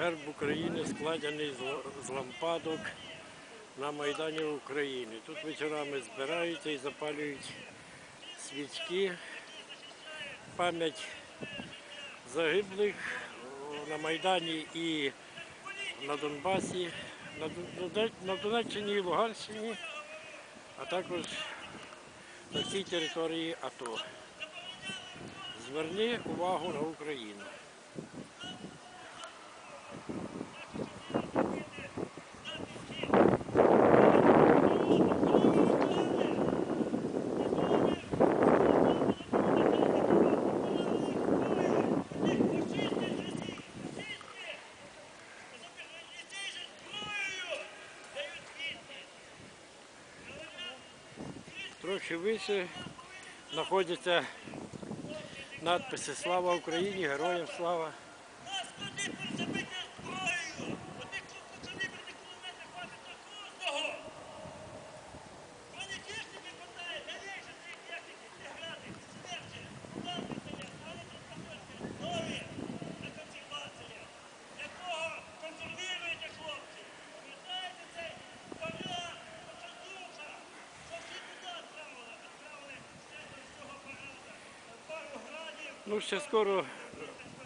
Герб України складений з лампадок на Майдані України. Тут вечорами збираються і запалюють свічки. Пам'ять загиблих на Майдані і на Донбасі, на Дон- на Дон- на Донеччині і Луганщині, а також на всій території АТО. Зверни увагу на Україну. Трохи вище знаходяться надписи Слава Україні, героям слава. Ну, ще скоро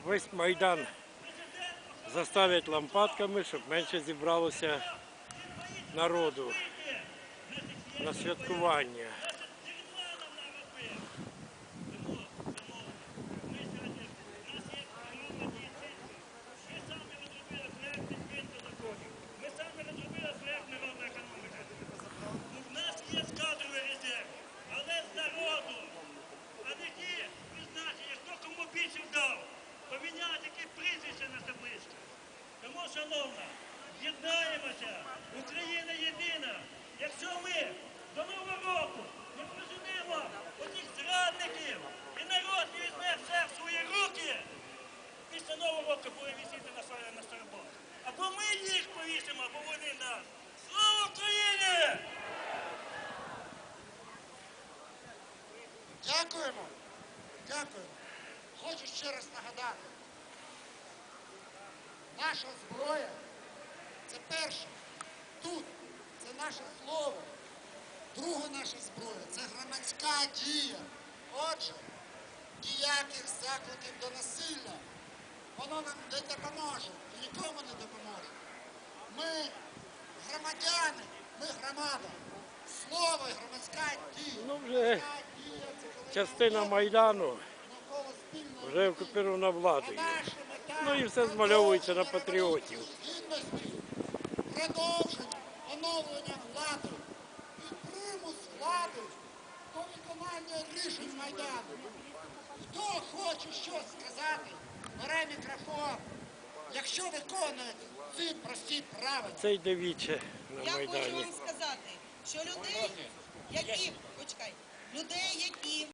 весь Майдан заставлять лампадками, щоб менше зібралося народу на святкування. Тому, єднаємося. Україна єдина. Якщо ми до Нового року не призумімо одних зрадників і народ візьме все в свої руки, після Нового року буде висіти на на старобок. Або ми їх повісимо, або вони нас. Слава Україні! Дякуємо. Дякуємо. Хочу ще раз нагадати. Наша зброя це перше. Тут це наше слово. Друга наша зброя це громадська дія. Отже, ніяких закликів до насилля. Воно нам не допоможе. І нікому не допоможе. Ми громадяни, ми громада. Слово і громадська дія. Ну, вже дія це частина Майдану вже окупована владою. Ну і все змальовується на патріотів. Гідності, продовження, оновлення влади і примус влади до виконання рішень Майдану. Хто хоче щось сказати, бере мікрофон. Якщо виконуєте ці прості правила, Це йде віче на Я хочу вам сказати, що людей, які почекай, людей, які